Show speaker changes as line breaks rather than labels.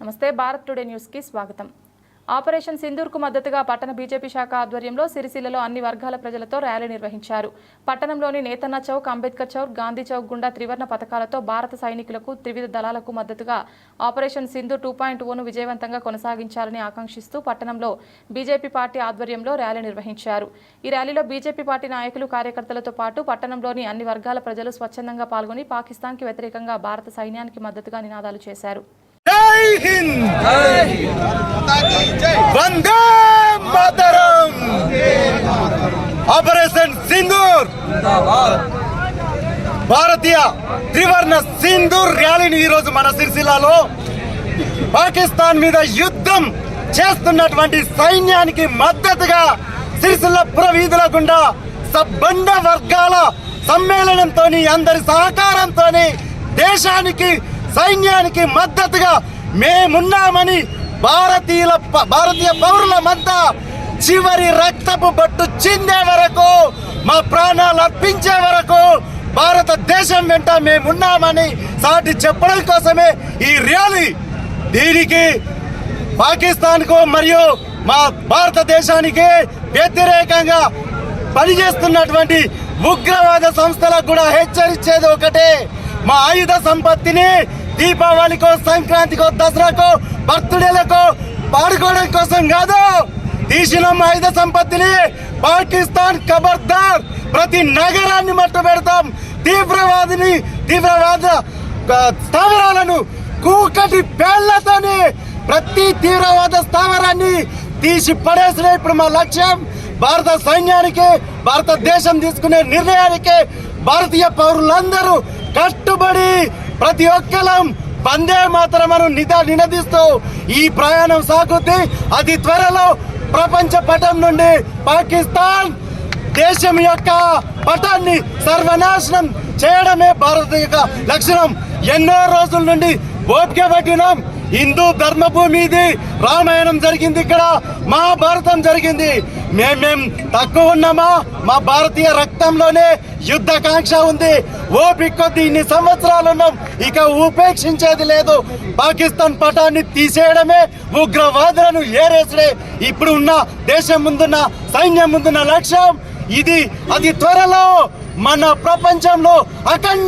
నమస్తే భారత్ టుడే న్యూస్కి స్వాగతం. ఆపరేషన్ సింధూర్కు మద్దతుగా పట్టణ బీజేపీ శాఖ ఆధ్వర్యంలో సిరిసిల్లలో అన్ని వర్గాల ప్రజలతో ర్యాలీ నిర్వహించారు. పట్టణంలోని నేతన్న చౌక్ అంబేద్కర్ చౌక్ గాంధీ చౌక్ గుండా త్రివర్ణ పథకాలతో భారత సైనికులకు త్రివిధ దళాలకు మద్దతుగా operation Sindoor two point own విజయవంతంగా కొనసాగించాలని ఆకాంక్షిస్తూ పట్టణంలో బీజేపీ పార్టీ ఆధ్వర్యంలో ర్యాలీ నిర్వహించారు. ఈ ర్యాలీలో బీజేపీ పార్టీ నాయకులు కార్యకర్తలతో పాటు పట్టణంలోని అన్ని వర్గాల ప్రజలు స్వచ్ఛందంగా పాల్గొని పాకిస్తాన్కి వ్యతిరేకంగా భారత సైన్యానికి మద్దతుగా నినాదాలు చేశారు.
హింద్ వందే మాతరం ఆపరేషన్ సింధూర్ భారతీయ త్రివర్ణ సింధూర్ ర్యాలీని ఈరోజు మన సిరిసిల్లాలో పాకిస్తాన్ మీద యుద్ధం చేస్తున్నటువంటి సైన్యానికి మద్దతుగా సిరిసిల్ల పురవీధుల గుండా సబ్బండ వర్గాల సమ్మేళనంతో అందరి సహకారంతో దేశానికి సైన్యానికి మద్దతుగా మేమున్నామని భారతీయుల ప- భారతీయ పౌరులమంతా చివరి రక్తపు బట్టు చిందే వరకు మా ప్రాణాలు అర్పించే వరకు భారతదేశం వెంట మేమున్నామని సాటి చెప్పడం కోసమే ఈ ర్యాలీ. దీనికి పాకిస్తాన్కు మరియు మా భారతదేశానికి వ్యతిరేకంగా పనిచేస్తున్నటువంటి ఉగ్రవాద సంస్థలకు కూడా హెచ్చరించేది ఒకటే. మా ఆయుధ సంపత్తిని దీపావళికో సంక్రాంతికో దసరాకో బర్త్డేలకో పాడుకోవడం కోసం కాదు. తీసిన ఆయుధ సంపత్తిని. పాకిస్తాన్ ఖబర్దార్. ప్రతి నగరాన్ని మట్టు పెడతాం. తీవ్రవాదిని తీవ్రవాద స్థావరాలను కూకటి పేళ్ళతోని ప్రతి తీవ్రవాద స్థావరాన్ని తీసి పడేసిన. ఇప్పుడు మా లక్ష్యం భారత సైన్యానికి భారతదేశం తీసుకునే నిర్ణయానికి భారతీయ పౌరులందరూ ప్రతి ఒక్కరం వందే మాత్రమను నిదా నినదిస్తూ ఈ ప్రయాణం సాగుద్ది. అతి త్వరలో ప్రపంచ పటం నుండి పాకిస్తాన్ దేశం యొక్క పటాన్ని సర్వనాశనం చేయడమే భారత యొక్క లక్షణం ఎన్నో రోజుల నుండి ఓపిక పట్టినాం హిందూ ధర్మభూమి ఇది రామాయణం జరిగింది ఇక్కడ. మహాభారతం జరిగింది. మేమేం తక్కువ ఉన్నామా? మా భారతీయ రక్తంలోనే యుద్ధకాంక్ష ఉంది. ఓపిక కొద్ది ఇన్ని సంవత్సరాలు ఉన్నాం. ఇక ఉపేక్షించేది లేదు. పాకిస్తాన్ పటాన్ని తీసేయడమే ఉగ్రవాదులను ఏరేసడే ఇప్పుడు ఉన్న దేశం ముందున్న సైన్యం ముందున్న లక్ష్యం. ఇది అతి త్వరలో మన ప్రపంచంలో అఖండ